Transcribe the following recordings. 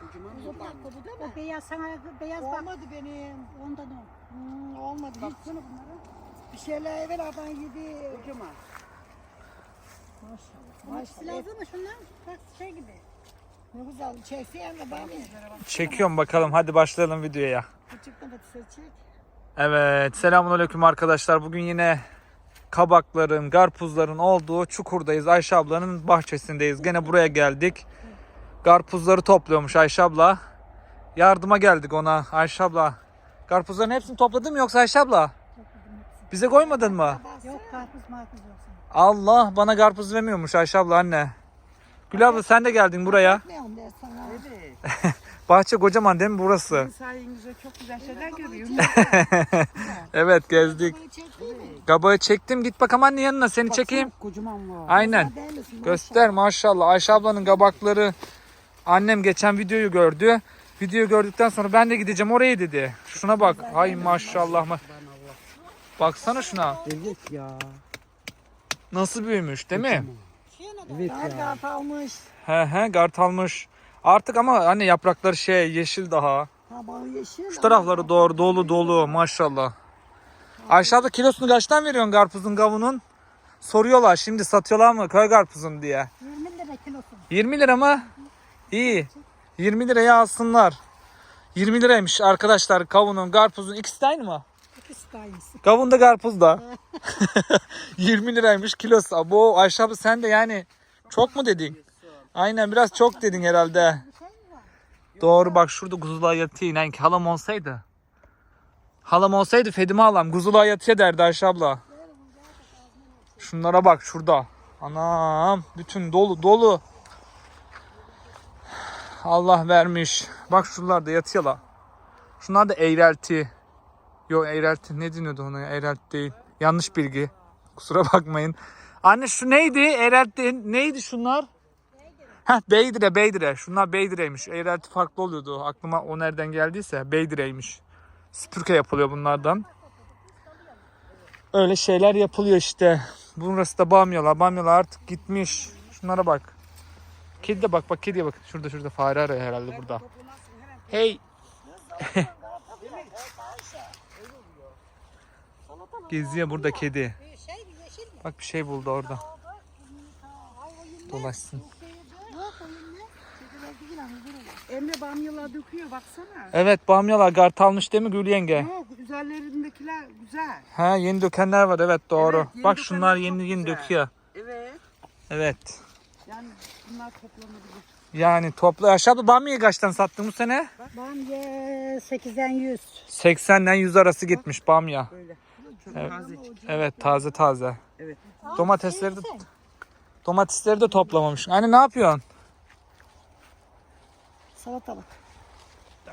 Kocaman bir dakika bu değil mi? O beyaz sana beyaz bak. Olmadı benim. Ondan o. Hmm, olmadı. Baksana Hiç bunlara. bir şeyler evvel adam yedi. Kocaman. Maşallah. Maşallah. lazım mı şundan? Bak şey gibi. Ne güzel. Çekseyen de bana. Çekiyorum bakalım hadi başlayalım videoya. Küçük domatesi çek. Evet selamünaleyküm arkadaşlar. Bugün yine kabakların, karpuzların olduğu çukurdayız. Ayşe ablanın bahçesindeyiz. Gene buraya geldik. Karpuzları topluyormuş Ayşe abla. Yardıma geldik ona Ayşe abla. Karpuzların hepsini topladın mı yoksa Ayşe abla? Bize koymadın mı? Yok karpuz marpuz yoksa. Allah bana karpuz vermiyormuş Ayşe abla anne. Gül abla sen de geldin buraya. Ne? Evet. Bahçe kocaman değil mi burası? Sayenizde çok güzel şeyler görüyorum. Evet gezdik. Kabağı çektim git bakalım anne yanına seni çekeyim. Kocaman var. Aynen. Göster maşallah. Ayşe ablanın kabakları annem geçen videoyu gördü. Videoyu gördükten sonra ben de gideceğim oraya dedi. Şuna bak. Ay maşallah. ma- Baksana şuna. Evet ya. Nasıl büyümüş değil mi? Evet ya. He he gart almış. Artık ama anne yaprakları şey yeşil daha. Tabağı yeşil. Şu tarafları doğru dolu dolu maşallah. Abla kilosunu kaçtan veriyorsun karpuzun kavunun? Soruyorlar şimdi satıyorlar mı köy karpuzun diye. 20 lira kilosu. 20 lira mı? İyi. 20 liraya alsınlar. 20 liraymış arkadaşlar kavunun, karpuzun ikisi de aynı mı? İkisi de aynısı. Kavun da karpuz da. 20 liraymış kilosu. Abo Ayşe abla sen de yani çok mu dedin? Aynen biraz çok dedin herhalde. Doğru bak şurada kuzular yatıyor inan ki halam olsaydı. Halam olsaydı Fedime halam kuzular yatıyor derdi Ayşe abla. Şunlara bak şurada. Anam bütün dolu dolu. Allah vermiş. Bak şuralarda yatıyorlar. Şunlar da eğrelti. Yok eğrelti ne deniyordu ona ya? Eğrelti değil. Yanlış bilgi. Kusura bakmayın. Anne şu neydi? Eğrelti neydi şunlar? Heh Beydire Beydire. Şunlar Beydire'ymiş. Eğrelti farklı oluyordu. Aklıma o nereden geldiyse Beydire'ymiş. Spürke yapılıyor bunlardan. Öyle şeyler yapılıyor işte. Burası da bamyalar. Bamyalar artık gitmiş. Şunlara bak. Kedi de bak bak kediye bak. Şurada şurada fare arıyor herhalde burada. Hey. Geziyor burada kedi. Bak bir şey buldu orada. Dolaşsın. Yok o yünle. Çekirdek değil ama durur. Emre bamyalar döküyor baksana. Evet bamyalar gart almış değil mi Gül yenge? Yok üzerlerindekiler güzel. Ha yeni dökenler var evet doğru. Evet, yeni Bak dökenler şunlar çok yeni yeni güzel. döküyor. Evet. Evet. Yani bunlar toplanabilir. Yani toplu aşağıda bamyayı kaçtan sattın bu sene? Bamya 8'den 100. 80'den 100 arası gitmiş bamya. Böyle. Çok Evet. tazecik. Evet taze taze. Evet. Domatesleri de, Sen. domatesleri de toplamamış. Anne ne yapıyorsun? Salatalık.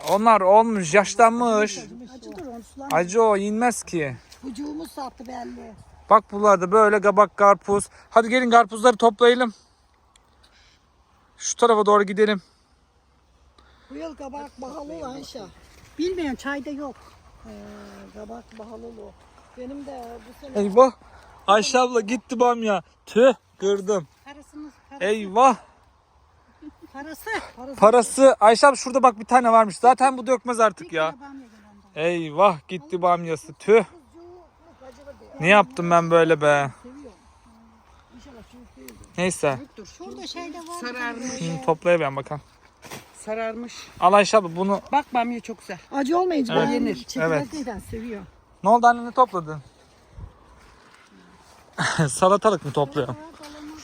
Onlar olmuş, yaşlanmış. Acıdır onu sulan. Acı o inmez ki. Kucuğumuz sattı belli. Bak buralarda böyle kabak karpuz. Hadi gelin karpuzları toplayalım. Şu tarafa doğru gidelim. Bu yıl kabak bahalı Ayşe. Bilmiyorum çayda yok. Ee, kabak bahalı o. Benim de bu sene Eyvah. Ayşe abla gitti bamya. Tüh kırdım. Parasını, parası, Eyvah. Parası. parası. Parası Ayşe abla şurada bak bir tane varmış. Zaten bu dökmez artık ya. Eyvah gitti bamyası. Tüh. Ne yaptım ben böyle be. Neyse. Dur. Şurada şeyde var. Sararmış. Şimdi toplayayım bakalım. Sararmış. Al Ayşe abla bunu. Bak bamya çok güzel. Acı olmayınca Evet. ben Yenir. çekirdekten seviyor. Ne oldu anne ne topladın? Salatalık mı topluyorum?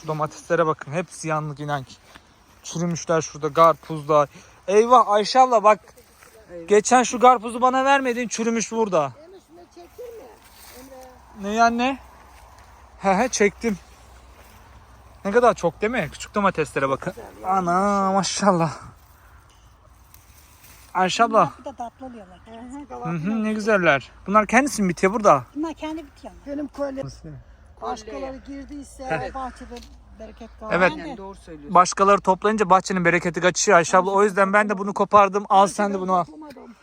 Şu domateslere bakın. Hepsi yanlık inan ki. Çürümüşler şurada karpuzlar. Eyvah Ayşe abla bak. Geçen şu karpuzu bana vermedin çürümüş burada. Emre şunu çektir mi? Ne anne? He he çektim. Ne kadar çok değil mi? Küçük domateslere bakın. Ana maşallah. Ayşe abla. Bu da tatlı oluyorlar. Hı hı, ne güzeller. Bunlar kendisi mi bitiyor burada? Bunlar kendi bitiyor. Benim kolye başkaları girdiyse bahçede bereket kalır. Evet. Yani doğru söylüyorsun. Başkaları toplayınca bahçenin bereketi kaçıyor Ayşe abla. O yüzden ben de bunu kopardım. Al sen de bunu al. Toplamadım.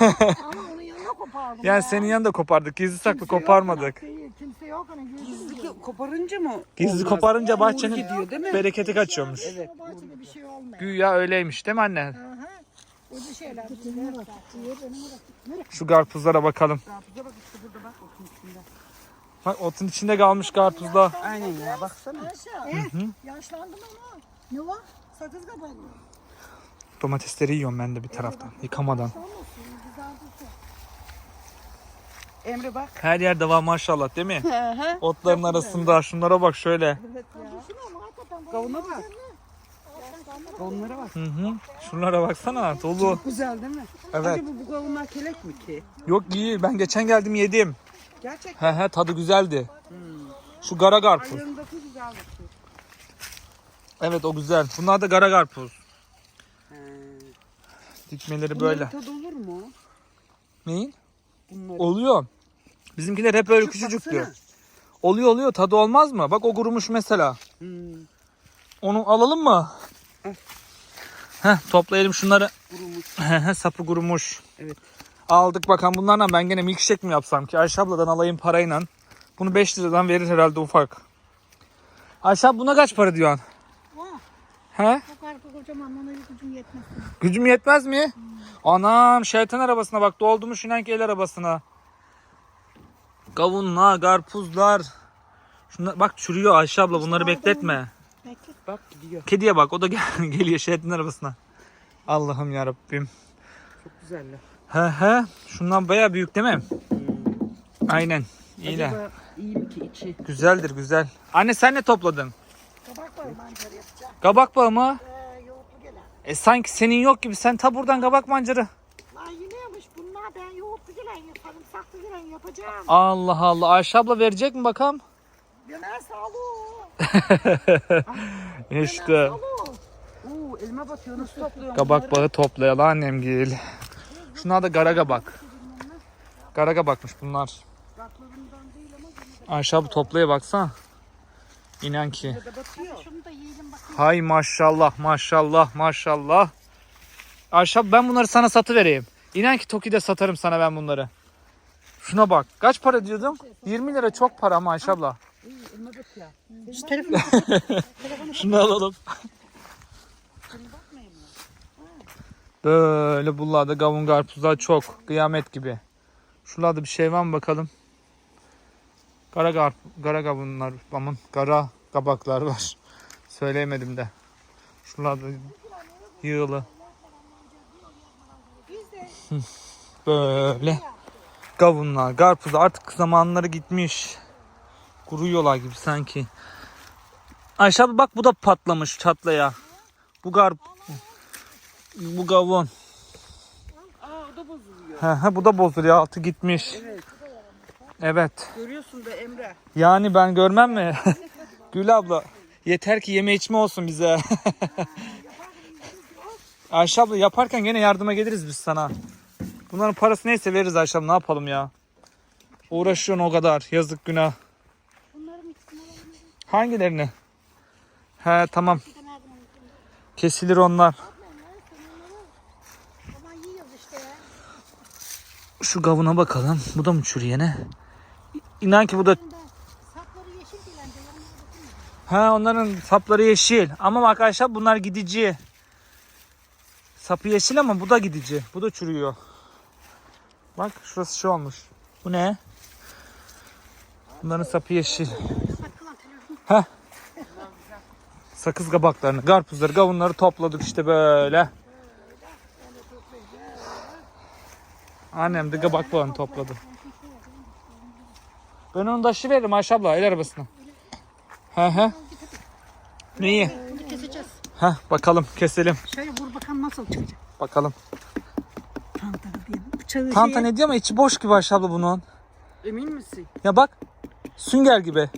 Ama onun yanına kopardım. Yani ya. senin yanında kopardık. Gizli saklı Kimse yok, koparmadık. Değil, kimse yok hani Gizli ki- koparınca mı? Gizli olmaz? koparınca bahçenin gidiyor değil mi? bereketi kaçıyormuş. Evet. Bahçede bir şey olmuyor. Güya öyleymiş değil mi anne? Aha. Ucu şeyler. bizler. Şu karpuzlara bakalım. Karpuza bak işte burada bak içinde. Bak otun içinde kalmış karpuzlar. Aynen ya baksana. Ayşe. Yaşlandım ama. Ne var? Sakız kapalı. Domatesleri yiyorum ben de bir taraftan. Yıkamadan. Olmasın. Güzel Emre bak. Her yerde var maşallah değil mi? Otların arasında şunlara bak şöyle. Kavuna bak. Kavunlara bak. Hı hı. Şunlara baksana dolu. Güzel değil mi? Evet. Acaba bu kavunlar kelek mi ki? Yok iyi ben geçen geldim yedim. Gerçekten. He he tadı güzeldi. Şu gara karpuz. Güzel. Evet o güzel. Bunlar da gara karpuz. He. Dikmeleri Bunların böyle. tadı olur mu? Neyin? Bunlar. Oluyor. Bizimkiler hep böyle küçücüktü. baksana. Oluyor oluyor tadı olmaz mı? Bak o kurumuş mesela. Hmm. Onu alalım mı? Al. Heh, toplayalım şunları. Kurumuş. Sapı kurumuş. Evet. Aldık bakalım bunlarla ben gene milkshake mi yapsam ki? Ayşe abladan alayım parayla. Bunu 5 liradan verir herhalde ufak. Ayşe abla buna kaç para diyorsun? Oh. He? Bu karpuz kocaman ona gücüm yetmez. Gücüm yetmez mi? Anam şeytan arabasına bak doldurmuş inan ki el arabasına. Kavunlar, karpuzlar. Şunlar, bak çürüyor Ayşe abla bunları bekletme. Bekle. Bak gidiyor. Kediye bak o da gel- geliyor şeytan arabasına. Allah'ım ya Rabbim. Çok güzeller. He he. Şundan baya büyük değil mi? Aynen. İyiler. Acaba iyi mi ki içi? Güzeldir güzel. Anne sen ne topladın? Kabak var mancarı yapacağım. Kabak bağı mı? Ee, yoğurtlu gelen. E sanki senin yok gibi. Sen ta buradan kabak mancarı. Lan yineymiş bunlar ben yoğurtlu gelen yaparım. Saklı gelen yapacağım. Allah Allah. Ayşe abla verecek mi bakalım? Döner sağlığı. İşte. Sağlığı. Oo elma batıyor nasıl topluyorsun Kabak bağı toplayalım annem gel. Şunlar da gara kabak. Gara kabakmış bunlar. Ayşe abi toplaya baksana. İnan ki. Hay maşallah maşallah maşallah. Ayşe abi ben bunları sana satı vereyim. İnan ki Toki'de satarım sana ben bunları. Şuna bak. Kaç para diyordum? 20 lira çok para ama Ayşe abla. Şu telefonu Şunu alalım. Böyle buralarda kavun karpuzlar çok. Kıyamet gibi. Şuralarda bir şey var mı bakalım. Kara, gar, kara kavunlar, aman kara kabaklar var. Söyleyemedim de. Şuralarda yığılı. Böyle kavunlar, karpuzlar artık zamanları gitmiş. Kuruyorlar gibi sanki. Ayşe abi bak bu da patlamış çatlaya. Bu gar bu gavun. Aa o da bozuluyor. He he bu da bozuluyor altı gitmiş. Evet. Evet. Görüyorsun da Emre. Yani ben görmem mi? Gül abla. Yeter ki yeme içme olsun bize. Ayşe abla yaparken gene yardıma geliriz biz sana. Bunların parası neyse veririz Ayşe abla ne yapalım ya. Uğraşıyorsun o kadar. Yazık günah. Hangilerini? He tamam. Kesilir onlar. Ama yiyoruz işte ya. Şu gavuna bakalım. Bu da mı çürüyene? İnan ki bu da... Ha onların sapları yeşil. Ama arkadaşlar bunlar gidici. Sapı yeşil ama bu da gidici. Bu da çürüyor. Bak şurası şey olmuş. Bu ne? Bunların sapı yeşil. Telefonu. Sakız kabaklarını, karpuzları, kavunları topladık işte böyle. Annem de kabak bağını topladı. Ben onu taşı veririm Ayşe abla el arabasına. He he. Neyi? Bunu keseceğiz. Heh bakalım keselim. Şöyle vur bakalım nasıl çıkacak. Bakalım. Tantana diye. Bıçağı Tanta ne diyor ama içi boş gibi Ayşe abla bunun. Emin misin? Ya bak sünger gibi.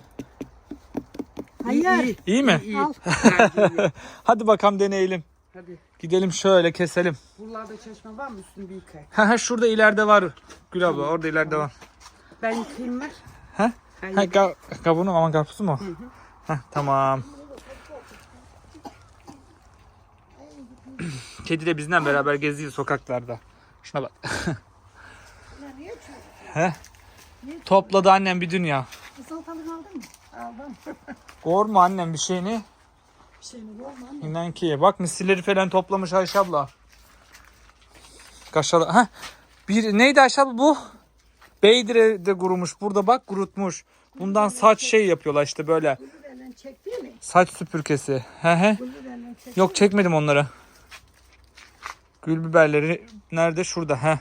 Hayır. İyi, iyi. Mi? İyi. İyi. Hadi bakalım deneyelim. Gidelim şöyle keselim. Buralarda çeşme var mı? Üstünü bir yıkay. Ha ha şurada ileride var. Gül abla orada ileride var. Ben yıkayayım ver. Ha? Ben Ha yıkayayım. ka kabuğunu aman karpuzu mu? Ha tamam. Kedi de bizden beraber geziyor sokaklarda. Şuna bak. He? Topladı annem bir dünya. Salatalık aldın mı? Aldım. Gorma annem bir şeyini. Şeyini yorma anne. İnan ki. Bak misilleri falan toplamış Ayşe abla. Kaşalı. Ha. Bir neydi Ayşe abla bu? Beydire'de kurumuş. Burada bak kurutmuş. Bundan saç şey yapıyorlar işte böyle. Çekti mi? Saç süpürgesi. He he. Çekti. Yok çekmedim onları. Gül biberleri nerede? Şurada. He.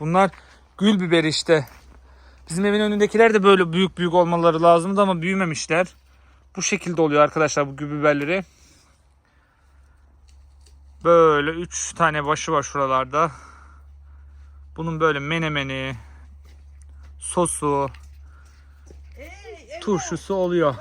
Bunlar gül biberi işte. Bizim evin önündekiler de böyle büyük büyük olmaları lazımdı ama büyümemişler. Bu şekilde oluyor arkadaşlar bu biberleri. Böyle 3 tane başı var şuralarda. Bunun böyle menemeni, sosu, turşusu oluyor.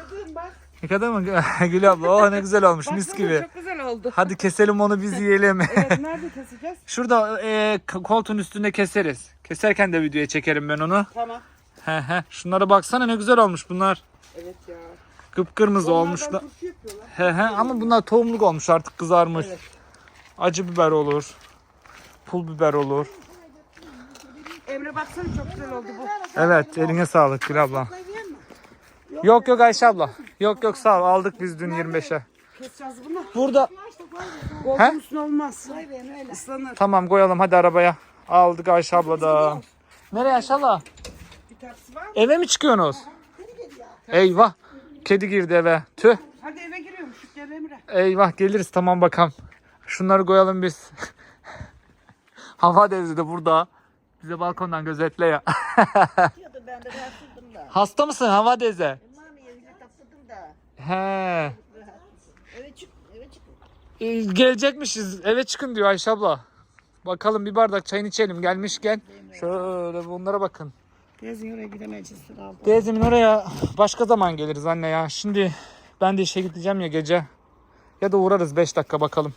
Kadar mı? Gül abla oh ne güzel olmuş mis gibi. Çok güzel oldu. Hadi keselim onu biz yiyelim. Evet nerede keseceğiz? Şurada e, koltuğun üstünde keseriz. Keserken de videoya çekerim ben onu. Tamam. He he. Şunlara baksana ne güzel olmuş bunlar. Evet ya. Kıpkırmızı olmuş da. Onlardan turşu yapıyorlar. He he ama bunlar tohumluk olmuş artık kızarmış. Evet. Acı biber olur. Pul biber olur. Emre baksana çok güzel oldu bu. Evet eline sağlık Gül abla. Yok yok Ayşe abla. Yok yok sağ ol aldık biz dün 25'e. Keseceğiz bunu. Burada. Koltuğun üstüne olmaz. Islanır. tamam koyalım hadi arabaya. Aldık Ayşe abladan. Nereye Ayşe abla? Bir taksi var mı? Eve mi çıkıyorsunuz? Eyvah. Kedi girdi eve. Tüh. Hadi eve giriyorum. Şu gel Emre. Eyvah geliriz tamam bakalım. Şunları koyalım biz. Hava devri de burada. Bize balkondan gözetle ya. Diyordu ben de rahatsızdım da. Hasta mısın Hava teyze? Mamiye bile tatlıydım da. He. Eve çık, eve çık. Ee, Gelecekmişiz. Eve çıkın diyor Ayşe abla. Bakalım bir bardak çayını içelim gelmişken. Şöyle bunlara bakın. Teyzin oraya gidemeyeceğiz. Teyzemin oraya başka zaman geliriz anne ya. Şimdi ben de işe gideceğim ya gece. Ya da uğrarız 5 dakika bakalım.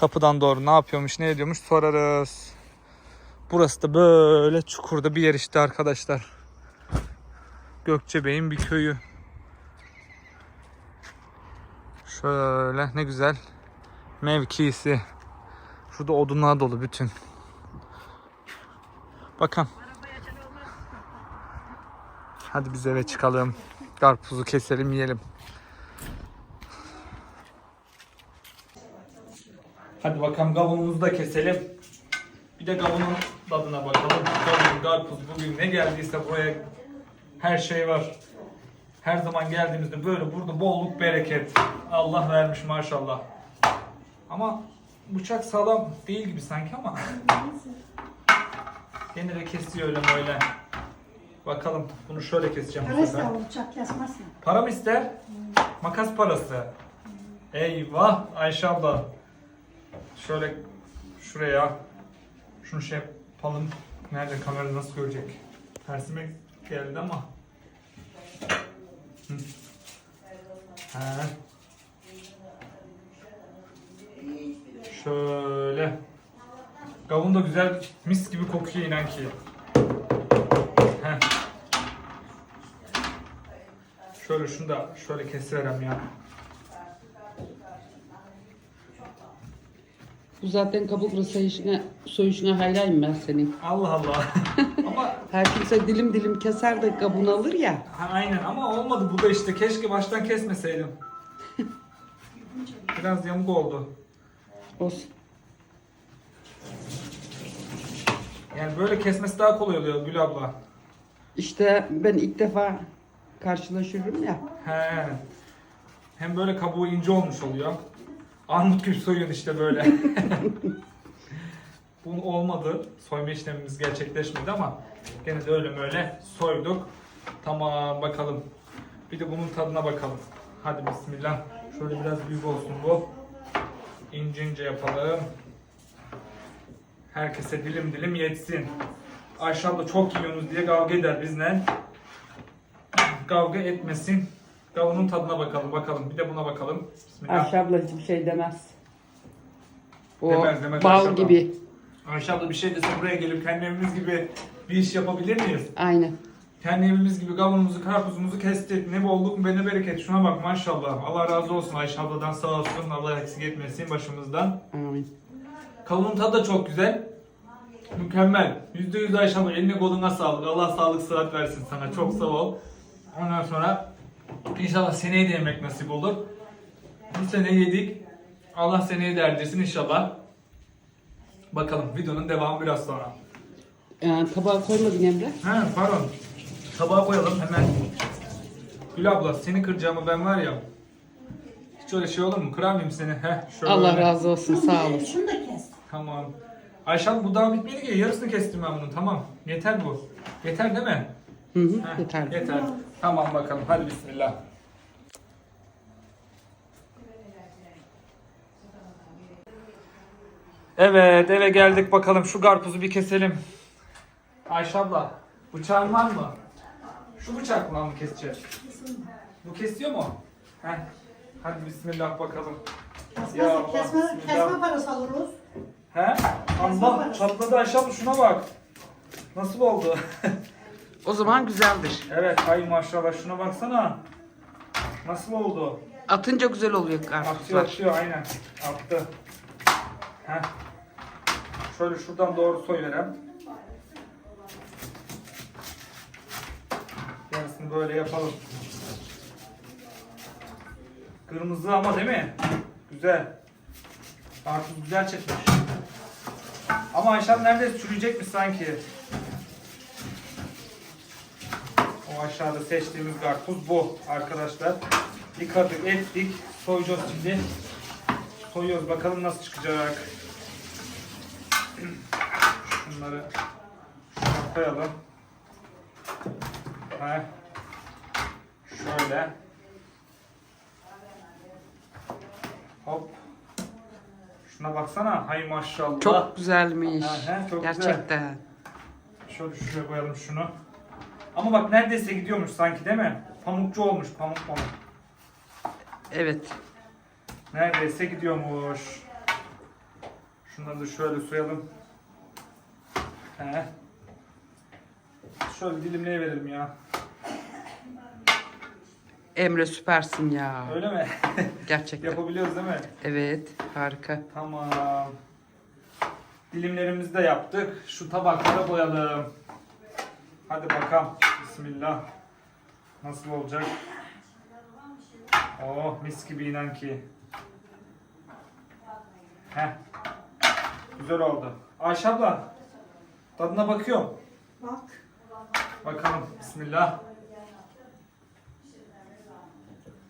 Kapıdan doğru ne yapıyormuş ne ediyormuş sorarız. Burası da böyle çukurda bir yer işte arkadaşlar. Gökçebey'in bir köyü. Şöyle ne güzel mevkisi. Şurada odunlar dolu bütün. Bakın. Hadi biz eve çıkalım. Karpuzu keselim yiyelim. Hadi bakalım kavunumuzu da keselim. Bir de kavunun tadına bakalım. Kavun, karpuz bugün ne geldiyse buraya her şey var. Her zaman geldiğimizde böyle burada bolluk bereket. Allah vermiş maşallah. Ama bıçak sağlam değil gibi sanki ama. Gene de kesiyor öyle böyle. Bakalım bunu şöyle keseceğim sefer. al bıçak kesmezsin. Para mı ister? Makas parası. Eyvah Ayşe abla. Şöyle şuraya şunu şey yapalım. Nerede kamera nasıl görecek? Tersime geldi ama. Hı. He. Şöyle. Kavun da güzel mis gibi kokuyor inan ki. Heh. Şöyle şunu da şöyle kesiverem ya. Bu zaten kabuklu sayışına, soyuşuna hayranım ben senin. Allah Allah. ama Her kimse dilim dilim keser de kabuğunu alır ya. ha, aynen ama olmadı bu da işte. Keşke baştan kesmeseydim. Biraz yamuk oldu. Olsun. Yani böyle kesmesi daha kolay oluyor Gül abla. İşte ben ilk defa karşılaşıyorum ya. He. Hem böyle kabuğu ince olmuş oluyor. Armut gibi soyun işte böyle. Bu olmadı. Soyma işlemimiz gerçekleşmedi ama gene de öyle böyle soyduk. Tamam bakalım. Bir de bunun tadına bakalım. Hadi bismillah. Şöyle biraz büyük olsun bu. İnce ince yapalım. Herkese dilim dilim yetsin. Ayşe abla çok yiyorsunuz diye kavga eder bizle kavga etmesin. Kavunun tadına bakalım bakalım. Bir de buna bakalım. Bismillah. Ayşe abla hiçbir şey demez. O Demez, demez Ayşe bal abla. gibi. Ayşe abla bir şey dese buraya gelip kendi evimiz gibi bir iş yapabilir miyiz? Aynen. Kendi evimiz gibi kavunumuzu, karpuzumuzu kestik. Ne bolluk be ne bereket. Şuna bak maşallah. Allah razı olsun Ayşe abladan sağ olsun. Allah eksik etmesin başımızdan. Amin. Kavunun tadı da çok güzel. Mükemmel. %100 Ayşe abla eline koluna sağlık. Allah sağlık sıhhat versin sana. Çok sağ ol. Ondan sonra inşallah seneye de yemek nasip olur. Bu sene yedik. Allah seneye de erdirsin inşallah. Bakalım videonun devamı biraz sonra. Ee, tabağa koymadın Emre. He pardon. Tabağa koyalım hemen. Gül abla seni kıracağımı ben var ya. Hiç öyle şey olur mu? Kırar mıyım seni? Heh, şöyle. Allah razı olsun sağ olasın. şunu da kes. Tamam. Ayşe abla bu daha bitmedi ki. Yarısını kestim ben bunun. Tamam. Yeter bu. Yeter değil mi? Hı hı, Heh, yeter. Yeter. Tamam bakalım. Hadi bismillah. Evet eve geldik bakalım şu karpuzu bir keselim. Ayşe abla bıçağın var mı? Şu bıçakla mı keseceğiz? Bu kesiyor mu? Heh. Hadi bismillah bakalım. Kesme, Ya Allah, kesme, bismillah. kesme parası alırız. He? Allah çatladı Ayşe abla şuna bak. Nasıl oldu? O zaman güzeldir. evet hay maşallah şuna baksana. Nasıl oldu? Atınca güzel oluyor Atıyor karpuzlar. atıyor aynen. Attı. Heh. Şöyle şuradan doğru soyverem. Yarısını böyle yapalım. Kırmızı ama değil mi? Güzel. Karpuz güzel çıkmış. Ama aşağı nerede çürüyecekmiş sanki. O aşağıda seçtiğimiz karpuz bu arkadaşlar. Yıkadık, ettik. Soyacağız şimdi. Soyuyoruz. Bakalım nasıl çıkacak. Şunları şuna koyalım. Heh. Şöyle. Hop. Şuna baksana. Hay maşallah. Çok güzelmiş. Aha, çok güzel. Gerçekten. Şöyle şuraya koyalım şunu. Ama bak neredeyse gidiyormuş sanki değil mi? Pamukçu olmuş pamuk pamuk. Evet. Neredeyse gidiyormuş. Şunları da şöyle soyalım. He. Şöyle dilimleye verelim ya. Emre süpersin ya. Öyle mi? Gerçekten. Yapabiliyoruz değil mi? Evet. Harika. Tamam. Dilimlerimizi de yaptık. Şu tabaklara koyalım. Hadi bakalım. Bismillah. Nasıl olacak? Oh mis gibi inan ki. Heh. Güzel oldu. Ayşe abla. Tadına bakıyorum. Bak. Bakalım. Bismillah.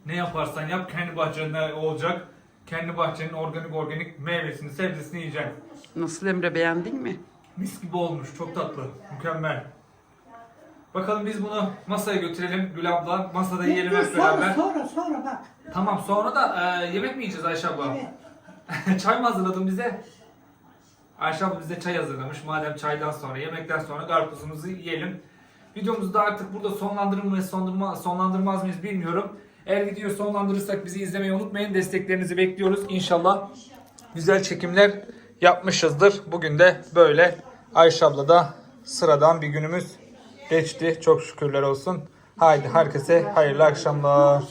Ne yaparsan yap kendi bahçende olacak. Kendi bahçenin organik organik meyvesini, sebzesini yiyeceksin. Nasıl Emre beğendin mi? Mis gibi olmuş. Çok tatlı. Mükemmel. Bakalım biz bunu masaya götürelim Gül abla. Masada yiyelim hep sonra, beraber. sonra, sonra bak. Tamam sonra da e, yemek mi yiyeceğiz Ayşe abla? Evet. çay mı hazırladın bize? Ayşe abla bize çay hazırlamış. Madem çaydan sonra, yemekten sonra karpuzumuzu yiyelim. Videomuzu da artık burada sonlandırır mıyız, sondurma, sonlandırmaz mıyız bilmiyorum. Eğer videoyu sonlandırırsak bizi izlemeyi unutmayın. Desteklerinizi bekliyoruz. İnşallah güzel çekimler yapmışızdır. Bugün de böyle Ayşe abla da sıradan bir günümüz geçti. Çok şükürler olsun. Haydi herkese hayırlı akşamlar.